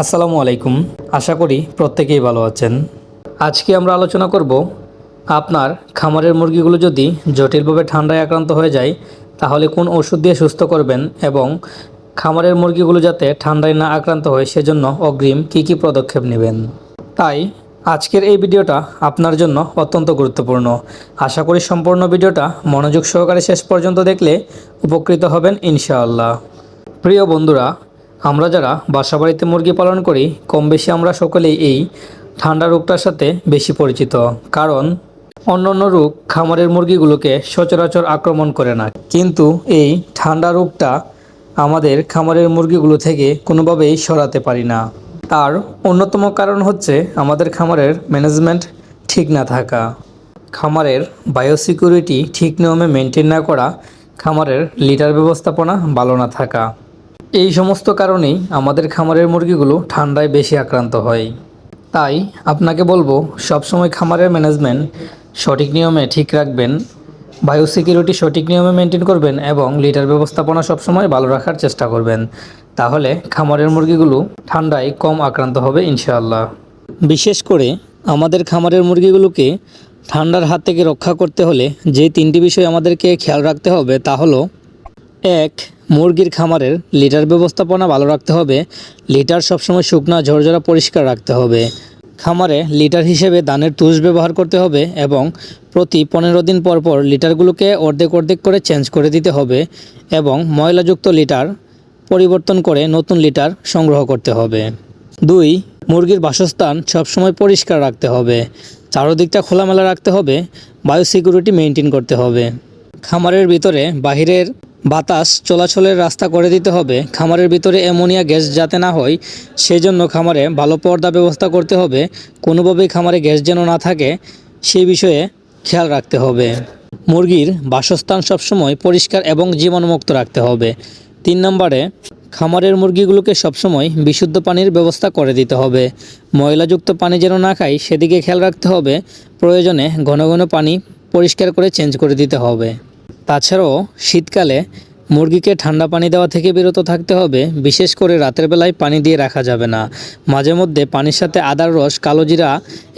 আসসালামু আলাইকুম। আশা করি প্রত্যেকেই ভালো আছেন। আজকে আমরা আলোচনা করব, আপনার খামারের মুরগিগুলো যদি জটিলভাবে ঠান্ডায় আক্রান্ত হয়ে যায়, তাহলে কোন ওষুধ দিয়ে সুস্থ করবেন এবং খামারের মুরগিগুলো যাতে ঠান্ডায় না আক্রান্ত হয়, সেজন্য অগ্রিম কী কী পদক্ষেপ নেবেন? তাই আজকের এই ভিডিওটা আপনার জন্য অত্যন্ত গুরুত্বপূর্ণ। আশা করি সম্পূর্ণ ভিডিওটা মনোযোগ সহকারে শেষ পর্যন্ত দেখলে উপকৃত হবেন ইনশাআল্লাহ। প্রিয় বন্ধুরা আমরা যারা বাসাবাড়িতে মুরগি পালন করি কম বেশি আমরা সকলেই এই ঠান্ডা রোগটার সাথে বেশি পরিচিত। কারণ অন্যান্য রোগ খামারের মুরগিগুলোকে সচরাচর আক্রমণ করে না। কিন্তু এই ঠান্ডা রোগটা আমাদের খামারের মুরগিগুলো থেকে কোনোভাবেই সরাতে পারি না। তার অন্যতম কারণ হচ্ছে আমাদের খামারের ম্যানেজমেন্ট ঠিক না থাকা। খামারের বায়োসিকিউরিটি ঠিক নিয়মে মেনটেন না করা, খামারের লিটার ব্যবস্থাপনা ভালো না থাকা। এই সমস্ত কারণেই আমাদের খামারের মুরগিগুলো ঠান্ডায় বেশি আক্রান্ত হয়। তাই আপনাকে বলব, সবসময় খামারের ম্যানেজমেন্ট সঠিক নিয়মে ঠিক রাখবেন বায়ু সিকিউরিটি সঠিক নিয়মে মেনটেন করবেন এবং লিটার ব্যবস্থাপনা সবসময় ভালো রাখার চেষ্টা করবেন। তাহলে খামারের মুরগিগুলো ঠান্ডায় কম আক্রান্ত হবে ইনশাআল্লাহ। বিশেষ করে আমাদের খামারের মুরগিগুলোকে ঠান্ডার হাত থেকে রক্ষা করতে হলে যে তিনটি বিষয় আমাদেরকে খেয়াল রাখতে হবে তা হলো, এক মুরগির খামারের লিটার ব্যবস্থাপনা ভালো রাখতে হবে। লিটার সবসময় শুকনা, ঝরঝরা, পরিষ্কার রাখতে হবে। খামারে লিটার হিসেবে দানের তুষ ব্যবহার করতে হবে এবং প্রতি পনেরো দিন পর পর লিটারগুলোকে অর্ধেক অর্ধেক করে চেঞ্জ করে দিতে হবে এবং ময়লাযুক্ত লিটার পরিবর্তন করে নতুন লিটার সংগ্রহ করতে হবে। দুই, মুরগির বাসস্থান সবসময় পরিষ্কার রাখতে হবে। চারদিকটা খোলামেলা রাখতে হবে। বায়োসিকিউরিটি মেনটেন করতে হবে। খামারের ভিতরে বাহিরের বাতাস চলাচলের রাস্তা করে দিতে হবে। খামারের ভিতরে অ্যামোনিয়া গ্যাস যাতে না হয় সেই জন্য খামারে ভালো পর্দা ব্যবস্থা করতে হবে। কোনোভাবেই খামারে গ্যাস যেন না থাকে সেই বিষয়ে খেয়াল রাখতে হবে। মুরগির বাসস্থান সবসময় পরিষ্কার এবং জীবাণুমুক্ত রাখতে হবে। তিন নম্বরে, খামারের মুরগিগুলোকে সবসময় বিশুদ্ধ পানির ব্যবস্থা করে দিতে হবে। ময়লাযুক্ত পানি যেন না খায়, সেদিকে খেয়াল রাখতে হবে। প্রয়োজনে ঘন ঘন পানি পরিষ্কার করে চেঞ্জ করে দিতে হবে। তাছাড়াও শীতকালে মুরগিকে ঠান্ডা পানি দেওয়া থেকে বিরত থাকতে হবে, বিশেষ করে রাতের বেলায় পানি দিয়ে রাখা যাবে না। মাঝে মধ্যে পানির সাথে আদার রস, কালো জিরা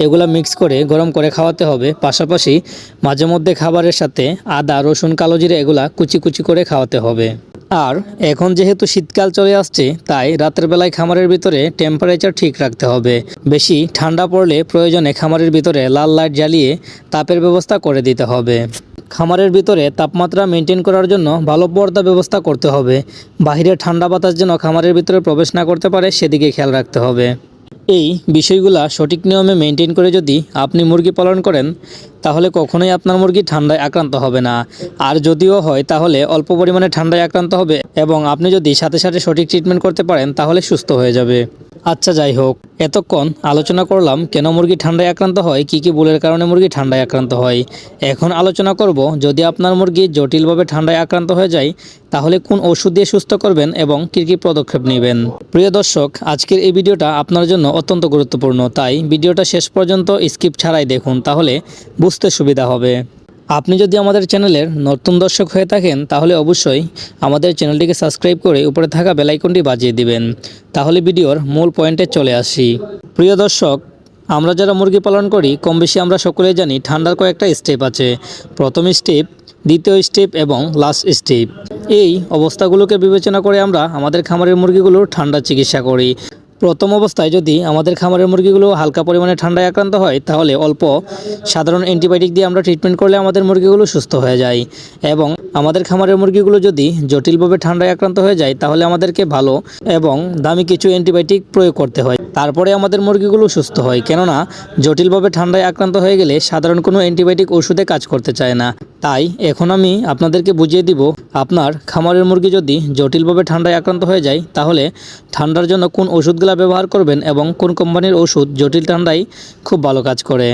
এগুলো মিক্স করে গরম করে খাওয়াতে হবে। পাশাপাশি মাঝে মধ্যে খাবারের সাথে আদা, রসুন, কালো জিরা এগুলা কুচি কুচি করে খাওয়াতে হবে। আর এখন যেহেতু শীতকাল চলে আসছে, তাই রাতের বেলায় খামারের ভিতরে টেম্পারেচার ঠিক রাখতে হবে। বেশি ঠান্ডা পড়লে প্রয়োজনে খামারের ভিতরে লাল লাইট জ্বালিয়ে তাপের ব্যবস্থা করে দিতে হবে। খামারের ভিতরে তাপমাত্রা মেনটেন করার জন্য ভালো পর্দা ব্যবস্থা করতে হবে। বাহিরে ঠান্ডা বাতাস যেন খামারের ভিতরে প্রবেশ না করতে পারে, সেদিকে খেয়াল রাখতে হবে। এই বিষয়গুলা সঠিক নিয়মে মেনটেন করে যদি আপনি মুরগি পালন করেন, তাহলে কখনোই আপনার মুরগি ঠান্ডায় আক্রান্ত হবে না। আর যদিও হয়, তাহলে অল্প পরিমাণে ঠান্ডায় আক্রান্ত হবে এবং আপনি যদি সাথে সাথে সঠিক ট্রিটমেন্ট করতে পারেন, তাহলে সুস্থ হয়ে যাবে। আচ্ছা যাই হোক। এতক্ষণ আলোচনা করলাম কেন মুরগি ঠান্ডায় আক্রান্ত হয়, কী কী ভুলের কারণে মুরগি ঠান্ডায় আক্রান্ত হয়। এখন আলোচনা করব যদি আপনার মুরগি জটিলভাবে ঠান্ডায় আক্রান্ত হয়ে যায়, তাহলে কোন ওষুধ দিয়ে সুস্থ করবেন এবং কী কী পদক্ষেপ নেবেন? প্রিয় দর্শক, আজকের এই ভিডিওটা আপনার জন্য অত্যন্ত গুরুত্বপূর্ণ, তাই ভিডিওটা শেষ পর্যন্ত স্কিপ ছাড়াই দেখুন, তাহলে বুঝতে সুবিধা হবে। আপনি যদি আমাদের চ্যানেলের নতুন দর্শক হয়ে থাকেন, তাহলে অবশ্যই আমাদের চ্যানেলটিকে সাবস্ক্রাইব করে উপরে থাকা বেলাইকনটি বাজিয়ে দিবেন। তাহলে ভিডিওর মূল পয়েন্টে চলে আসি। প্রিয় দর্শক, আমরা যারা মুরগি পালন করি কম বেশি আমরা সকলেই জানি ঠান্ডার কয়েকটা স্টেপ আছে। প্রথম স্টেপ দ্বিতীয় স্টেপ এবং লাস্ট স্টেপ এই অবস্থাগুলোকে বিবেচনা করে আমরা আমাদের খামারের মুরগিগুলোর ঠান্ডা চিকিৎসা করি। প্রথম অবস্থায় যদি আমাদের খামারের মুরগিগুলো হালকা পরিমাণে ঠান্ডায় আক্রান্ত হয়, তাহলে অল্প সাধারণ অ্যান্টিবায়োটিক দিয়ে আমরা ট্রিটমেন্ট করলে আমাদের মুরগিগুলো সুস্থ হয়ে যায়। এবং আমাদের খামারের মুরগিগুলো যদি জটিলভাবে ঠান্ডায় আক্রান্ত হয়ে যায়, তাহলে আমাদেরকে ভালো এবং দামি কিছু অ্যান্টিবায়োটিক প্রয়োগ করতে হয়। তারপরে আমাদের মুরগিগুলো সুস্থ হয়। কেননা, জটিলভাবে ঠান্ডায় আক্রান্ত হয়ে গেলে সাধারণ কোনো অ্যান্টিবায়োটিক ওষুধে কাজ করতে চায় না। তাই এখন আমি আপনাদেরকে বুঝিয়ে দিব, আপনার খামারের মুরগি যদি জটিলভাবে ঠান্ডায় আক্রান্ত হয়ে যায়, তাহলে ঠান্ডার জন্য কোন ওষুধগুলো ব্যবহার করবেন এবং কোন কোম্পানির ওষুধ জটিল ঠান্ডায় খুব ভালো কাজ করে।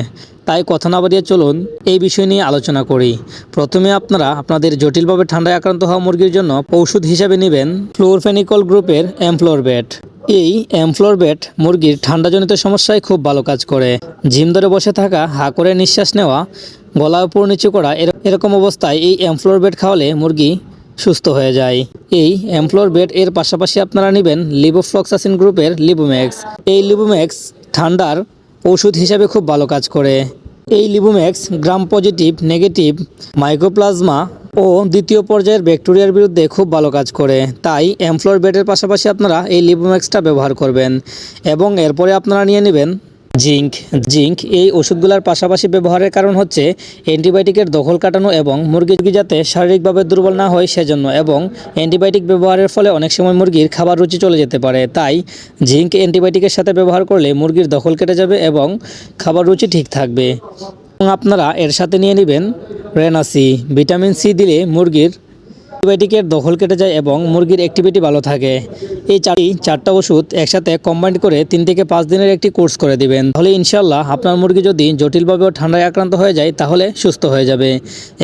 তাই কথা না বাড়িয়ে চলুন এই বিষয় নিয়ে আলোচনা করি। প্রথমে আপনারা আপনাদের জটিলভাবে ঠান্ডায় আক্রান্ত হওয়া মুরগির জন্য ঔষধ হিসাবে নেবেন ফ্লোরফেনিকল গ্রুপের অ্যামফ্লোরবেট এই অ্যামফ্লোরবেট মুরগির ঠান্ডাজনিত সমস্যায় খুব ভালো কাজ করে। ঝিম ধরে বসে থাকা, হা করে নিঃশ্বাস নেওয়া গলা উপর নিচু করা, এর- এরকম অবস্থায় এই অ্যামফ্লোরবেট খাওয়ালে মুরগি সুস্থ হয়ে যায়। এই এমফ্লোর বেড এর পাশাপাশি আপনারা নেবেন লিবোফ্লক্সাসিন গ্রুপের লিবোম্যাক্স। এই লিবোম্যাক্স ঠান্ডার ওষুধ হিসাবে খুব ভালো কাজ করে। এই লিবুম্যাক্স গ্রাম পজিটিভ নেগেটিভ মাইক্রোপ্লাজমা ও দ্বিতীয় পর্যায়ের ব্যাকটেরিয়ার বিরুদ্ধে খুব ভালো কাজ করে। তাই এমফ্লোর বেডের পাশাপাশি আপনারা এই লিবুম্যাক্সটা ব্যবহার করবেন এবং এরপরে আপনারা নিয়ে নেবেন জিঙ্ক। জিঙ্ক এই ওষুধগুলোর পাশাপাশি ব্যবহারের কারণ হচ্ছে অ্যান্টিবায়োটিকের দখল কাটানো এবং মুরগি যাতে শারীরিকভাবে দুর্বল না হয় সেজন্য এবং অ্যান্টিবায়োটিক ব্যবহারের ফলে অনেক সময় মুরগির খাবার রুচি চলে যেতে পারে। তাই জিঙ্ক অ্যান্টিবায়োটিকের সাথে ব্যবহার করলে মুরগির দখল কেটে যাবে এবং খাবার রুচি ঠিক থাকবে। এবং আপনারা এর সাথে নিয়ে নেবেন রেনাসি। ভিটামিন সি দিলে মুরগির অ্যান্টিবায়োটিকের দখল কেটে যায় এবং মুরগির অ্যাক্টিভিটি ভালো থাকে। এই চারটি চারটা ওষুধ একসাথে কম্বাইন করে তিন থেকে পাঁচ দিনের একটি কোর্স করে দিবেন। তাহলে ইনশাল্লাহ আপনার মুরগি যদি জটিলভাবে ও ঠান্ডায় আক্রান্ত হয়ে যায়, তাহলে সুস্থ হয়ে যাবে।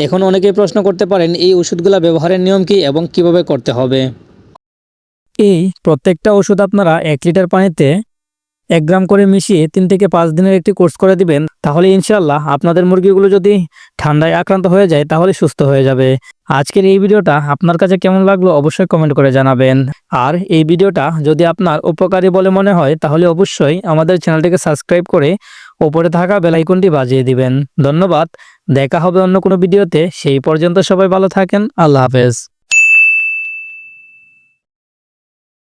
এখন অনেকেই প্রশ্ন করতে পারেন, এই ওষুধগুলো ব্যবহারের নিয়ম কী এবং কীভাবে করতে হবে? এই প্রত্যেকটা ওষুধ আপনারা এক লিটার পানিতে এক গ্রাম করে মিশিয়ে তিন থেকে পাঁচ দিনের একটি কোর্স করে দিবেন, তাহলে ইনশাল্লাহ আপনাদের মুরগিগুলো যদি ঠান্ডায় আক্রান্ত হয়ে যায়, তাহলে সুস্থ হয়ে যাবে। আজকের এই ভিডিওটা আপনার কাছে কেমন লাগল অবশ্যই কমেন্ট করে জানাবেন। আর এই ভিডিওটা যদি আপনার উপকারী বলে মনে হয়, তাহলে অবশ্যই আমাদের চ্যানেলটিকে সাবস্ক্রাইব করে ওপরে থাকা বেলাইকনটি বাজিয়ে দিবেন। ধন্যবাদ, দেখা হবে অন্য কোনো ভিডিওতে, সেই পর্যন্ত সবাই ভালো থাকেন, আল্লাহ হাফেজ।